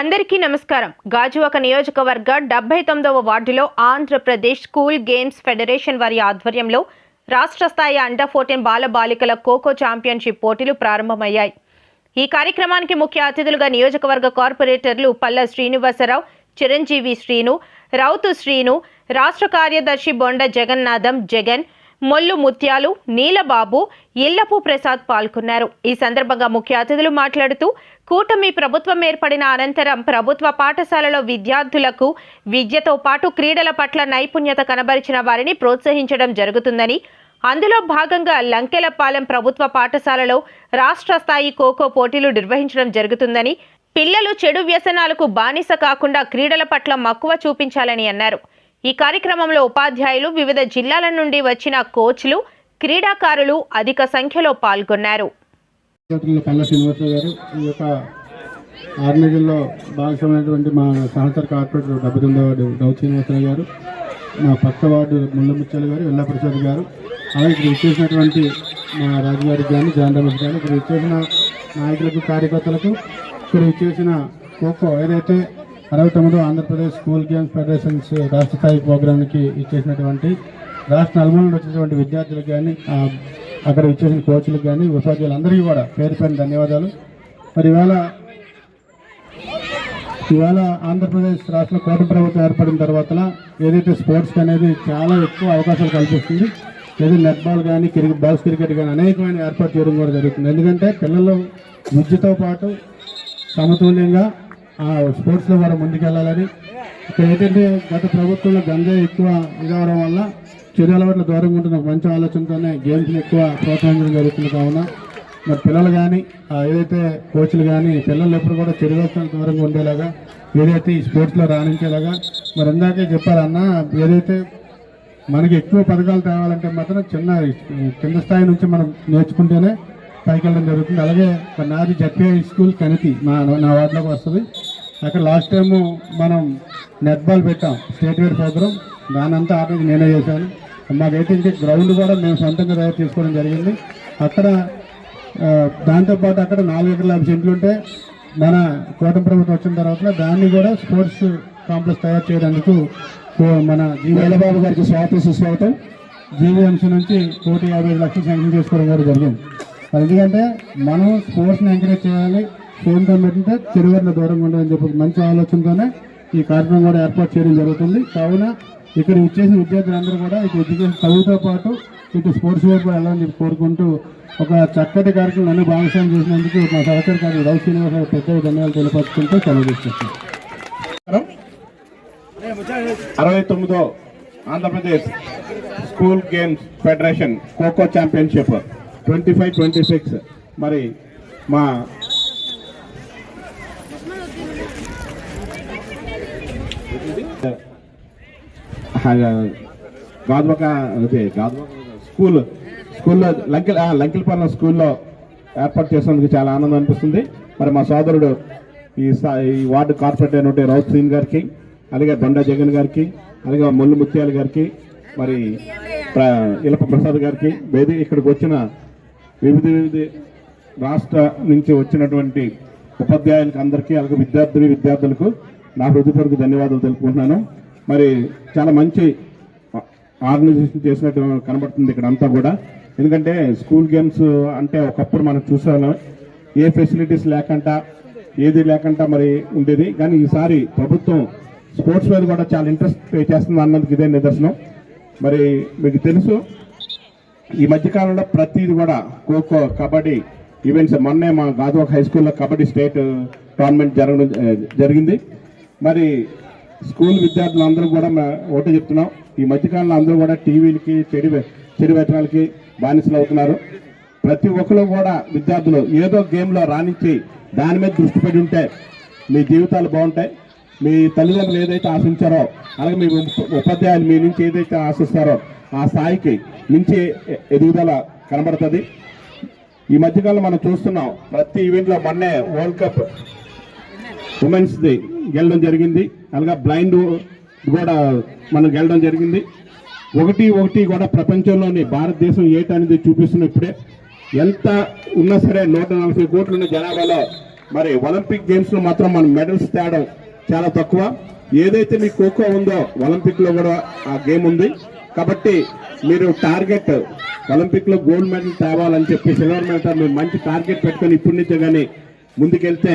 అందరికీ నమస్కారం. గాజువాక నియోజకవర్గ డెబ్బై తొమ్మిదవ వార్డులో ఆంధ్రప్రదేశ్ స్కూల్ గేమ్స్ ఫెడరేషన్ వారి ఆధ్వర్యంలో రాష్ట్ర స్థాయి అండర్ ఫోర్టీన్ బాల బాలికల ఖోఖో ఛాంపియన్షిప్ పోటీలు ప్రారంభమయ్యాయి. ఈ కార్యక్రమానికి ముఖ్య అతిథులుగా నియోజకవర్గ కార్పొరేటర్లు పల్ల శ్రీనివాసరావు చిరంజీవి శ్రీను రౌతు శ్రీను రాష్ట్ర కార్యదర్శి బొండ జగన్నాథం జగన్ మొల్లు ముత్యాలు నీలబాబు ఇల్లపు ప్రసాద్ పాల్గొన్నారు. ఈ సందర్భంగా ముఖ్య అతిథులు మాట్లాడుతూ కూటమి ప్రభుత్వం ఏర్పడిన అనంతరం ప్రభుత్వ పాఠశాలలో విద్యార్థులకు విద్యతో పాటు క్రీడల పట్ల నైపుణ్యత కనబరిచిన వారిని ప్రోత్సహించడం జరుగుతుందని అందులో భాగంగా లంకెలపాలెం ప్రభుత్వ పాఠశాలలో రాష్ట్ర స్థాయి ఖోఖో పోటీలు నిర్వహించడం జరుగుతుందని పిల్లలు చెడు వ్యసనాలకు బానిస కాకుండా క్రీడల పట్ల మక్కువ చూపించాలని అన్నారు. ఈ కార్యక్రమంలో ఉపాధ్యాయులు వివిధ జిల్లాల నుండి వచ్చిన కోచ్లు క్రీడాకారులు అధిక సంఖ్యలో పాల్గొన్నారు. డాక్టర్లు భాగస్వామైనటువంటి మా సహచర కార్పొరేటర్ డెబ్బై తొమ్మిదో వార్డు రౌత్ శ్రీనివాసరావు గారు మా పక్క వార్డు ముల్లముత్యాల గారు ఎల్లా ప్రసాద్ గారు అలాగే ఇక్కడ ఇచ్చేసినటువంటి మా రాజు గారికి కానీ జాన్ రమేష్ గారు ఇక్కడ ఇచ్చేసిన నాయకులకు కార్యకర్తలకు ఇక్కడ ఇచ్చేసిన ఖోఖో ఏదైతే అరవై తొమ్మిదో ఆంధ్రప్రదేశ్ స్కూల్ గేమ్స్ ఫెడరేషన్స్ రాష్ట్ర స్థాయి ప్రోగ్రాంకి ఇచ్చేసినటువంటి రాష్ట్ర నలుమూలలో వచ్చినటువంటి విద్యార్థులకు కానీ అక్కడ ఇచ్చేసిన కోచ్లకు కానీ ఉపాధ్యాయులందరికీ కూడా పేరు పైన ధన్యవాదాలు. మరి ఇవాళ ఇవాళ ఆంధ్రప్రదేశ్ రాష్ట్ర కోట ప్రభుత్వం ఏర్పడిన తర్వాత ఏదైతే స్పోర్ట్స్ అనేది చాలా ఎక్కువ అవకాశాలు కల్పిస్తుంది ఏది నెట్ బాల్ కానీ క్రికెట్ బాల్స్ క్రికెట్ కానీ అనేకమైన ఏర్పాటు చేయడం కూడా జరుగుతుంది. ఎందుకంటే పిల్లలు విద్యతో పాటు సమతుల్యంగా స్పోర్ట్స్లో కూడా ముందుకెళ్ళాలని. ఇక్కడ ఏంటంటే గత ప్రభుత్వంలో గంజా ఎక్కువ ఇదవడం వల్ల చెడు అలవాట్ల దూరంగా ఉంటున్న మంచి ఆలోచనతోనే గేమ్స్ని ఎక్కువ ప్రోత్సహించడం జరుగుతుంది కావున. మరి పిల్లలు కానీ ఏదైతే కోచ్లు కానీ పిల్లలు ఎప్పుడు కూడా చెడు వ్యసనాల దూరంగా ఉండేలాగా ఏదైతే ఈ స్పోర్ట్స్లో రాణించేలాగా మరి ఇందాకే చెప్పారన్నా ఏదైతే మనకి ఎక్కువ పథకాలు తేవాలంటే మాత్రం చిన్న కింద స్థాయి నుంచి మనం నేర్చుకుంటేనే పైకి వెళ్ళడం జరుగుతుంది. అలాగే నాది జడ్పీఐ స్కూల్ కనితి మా నా వార్డులోకి వస్తుంది. అక్కడ లాస్ట్ టైము మనం నెట్ బాల్ పెట్టాం. స్టేట్ వైడ్ ప్రోగ్రామ్ దానంతా ఆటకి నేనే చేశాను. మాకైతే ఇంకా గ్రౌండ్ కూడా మేము సొంతంగా తయారు చేసుకోవడం జరిగింది. అక్కడ దాంతోపాటు అక్కడ నాలుగు ఎకరాల యాభై సెంట్లు ఉంటే మన కూటమి ప్రభుత్వం వచ్చిన తర్వాత దాన్ని కూడా స్పోర్ట్స్ కాంప్లెక్స్ తయారు చేయడానికి మన జీవేలబాబు గారికి స్వాగతం సుస్వాగతం. జీవీఎంసీ నుంచి కోటి యాభై ఐదు లక్షలు శాంక్షన్ చేసుకోవడం కూడా జరిగింది. ఎందుకంటే మనం స్పోర్ట్స్ని ఎంకరేజ్ చేయాలి. ఫోన్తో పెట్టితే దూరంగా ఉండాలని చెప్పి మంచి ఆలోచనతోనే ఈ కార్యక్రమం కూడా ఏర్పాటు చేయడం జరుగుతుంది. కావున ఇక్కడ ఇచ్చేసిన విద్యార్థులందరూ కూడా ఇటు ఎడ్యుకేషన్ చదువుతో పాటు ఇటు స్పోర్ట్స్ వైపు వెళ్ళాలని చెప్పి కోరుకుంటూ ఒక చక్కటి కార్యక్రమం నన్ను భాగస్వామ్యం చేసినందుకు మా సహచర కార్యక్రమం రవి శ్రీనివాస ప్రత్యేక ధన్యవాదాలు తెలియపరుచుకుంటూ సెలవు అరవై తొమ్మిదో Andhra Pradesh school games federation kho kho championship twenty five twenty six. మరి మా గాజువక అదే గాజువక స్కూల్ స్కూల్లో లంకిల్ ఆ, లంకిల్పాలెం స్కూల్లో ఏర్పాటు చేసినందుకు చాలా ఆనందం అనిపిస్తుంది. మరి మా సోదరుడు ఈ ఈ వార్డు కార్పొరేటర్ అయినటువంటి రౌత్ సింగ్ గారికి అలాగే దొండ జగన్ గారికి అలాగే ముల్లు ముత్యాల గారికి మరి ప్ర- ఇలప ప్రసాద్ గారికి వేది ఇక్కడికి వచ్చిన వివిధ వివిధ రాష్ట్ర నుంచి వచ్చినటువంటి ఉపాధ్యాయులకు అందరికీ అలాగే విద్యార్థులు విద్యార్థులకు నా హృదయపూర్వక ధన్యవాదాలు తెలుపుకుంటున్నాను. మరి చాలా మంచి ఆర్గనైజేషన్ చేసినట్టు కనబడుతుంది ఇక్కడ అంతా కూడా. ఎందుకంటే స్కూల్ గేమ్స్ అంటే ఒకప్పుడు మనం చూసాము ఏ ఫెసిలిటీస్ లేకుండా ఏది లేకుండా మరి ఉండేది. కానీ ఈసారి ప్రభుత్వం స్పోర్ట్స్ మీద కూడా చాలా ఇంట్రెస్ట్ పే చేస్తుంది అన్నందుకు ఇదే నిదర్శనం. మరి మీకు తెలుసు ఈ మధ్యకాలంలో ప్రతిది కూడా ఖోఖో కబడ్డీ ఈవెంట్స్ మొన్నే మా గాజువాక హై స్కూల్లో కబడ్డీ స్టేట్ టోర్నమెంట్ జరగడం జరిగింది. మరి స్కూల్ విద్యార్థులు అందరూ కూడా మ- ఒకటే చెప్తున్నాం. ఈ మధ్యకాలంలో అందరూ కూడా టీవీలకి చెడు వ్య- చెడు వ్యసనాలకి బానిసలు అవుతున్నారు. ప్రతి ఒక్కరు కూడా విద్యార్థులు ఏదో గేమ్లో రాణించి దాని మీద దృష్టి పెట్టి ఉంటే మీ జీవితాలు బాగుంటాయి. మీ తల్లిదండ్రులు ఏదైతే ఆశించారో అలాగే మీ ఉపాధ్యాయులు మీ నుంచి ఏదైతే ఆశిస్తారో ఆ స్థాయికి మించి ఎదుగుదల కనబడుతుంది. ఈ మధ్యకాలంలో మనం చూస్తున్నాం ప్రతి ఈవెంట్లో మొన్నే వరల్డ్ కప్ ఉమెన్స్ది గెలడం జరిగింది. అలాగే బ్లైండ్ కూడా మనం గెలడం జరిగింది. ఒకటి ఒకటి కూడా ప్రపంచంలోని భారతదేశం ఏటనేది చూపిస్తున్న ఇప్పుడే. ఎంత ఉన్నా సరే నూట నలభై కోట్లున్న జనాభాలో మరి ఒలింపిక్ గేమ్స్లో మాత్రం మనం మెడల్స్ తేడం చాలా తక్కువ. ఏదైతే మీ ఖోఖో ఉందో ఒలింపిక్లో కూడా ఆ గేమ్ ఉంది. కాబట్టి మీరు టార్గెట్ ఒలింపిక్లో గోల్డ్ మెడల్ తేవాలని చెప్పి సిల్వర్ మెడల్ మీరు మంచి టార్గెట్ పెట్టుకొని ఇప్పటి నుంచే కానీ ముందుకెళ్తే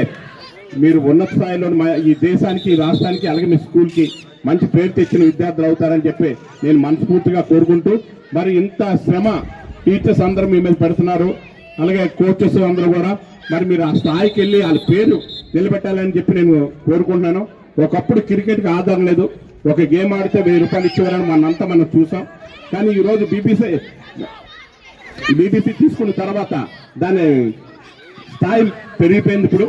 మీరు ఉన్నత స్థాయిలో ఈ దేశానికి ఈ రాష్ట్రానికి అలాగే మీ స్కూల్కి మంచి పేరు తెచ్చిన విద్యార్థులు అవుతారని చెప్పి నేను మనస్ఫూర్తిగా కోరుకుంటూ మరి ఇంత శ్రమ టీచర్స్ అందరూ మీ మీద పెడుతున్నారు అలాగే కోచెస్ అందరూ కూడా మరి మీరు ఆ స్థాయికి వెళ్ళి వాళ్ళ పేరు నిలబెట్టాలని చెప్పి నేను కోరుకుంటున్నాను. ఒకప్పుడు క్రికెట్కి ఆధారం లేదు ఒక గేమ్ ఆడితే వెయ్యి రూపాయలు ఇచ్చేవారని మనంతా మనం చూసాం. కానీ ఈరోజు బీబీసీ బీబీసీ తీసుకున్న తర్వాత దాని స్థాయి పెరిగిపోయింది ఇప్పుడు.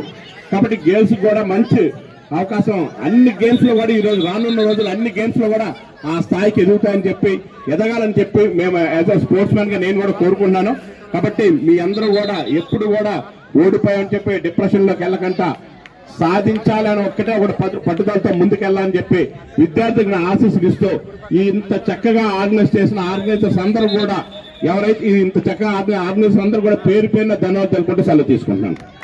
కాబట్టి గేమ్స్ కూడా మంచి అవకాశం. అన్ని గేమ్స్లో కూడా ఈ రోజు రానున్న రోజులు అన్ని గేమ్స్లో కూడా ఆ స్థాయికి ఎదుగుతాయని చెప్పి ఎదగాలని చెప్పి మేము యాజ్ అ స్పోర్ట్స్ మ్యాన్గా నేను కూడా కోరుకుంటున్నాను. కాబట్టి మీ అందరూ కూడా ఎప్పుడు కూడా ఓడిపోయామని చెప్పి డిప్రెషన్లోకి వెళ్ళకుండా సాధించాలని ఒక్కటే ఒకటి పట్టు- పట్టుదలతో ముందుకెళ్ళాలని చెప్పి విద్యార్థులకు నా ఆశీస్సులు ఇస్తూ ఈ ఇంత చక్కగా ఆర్గనైజ్ చేసిన ఆర్గనైజర్స్ అందరూ కూడా ఎవరైతే ఇంత చక్కగా ఆర్గనైజర్స్ అందరూ కూడా పేరు పేరున ధన్యవాదాలు తెలుపుకుంటూ సెలవు తీసుకుంటున్నాను.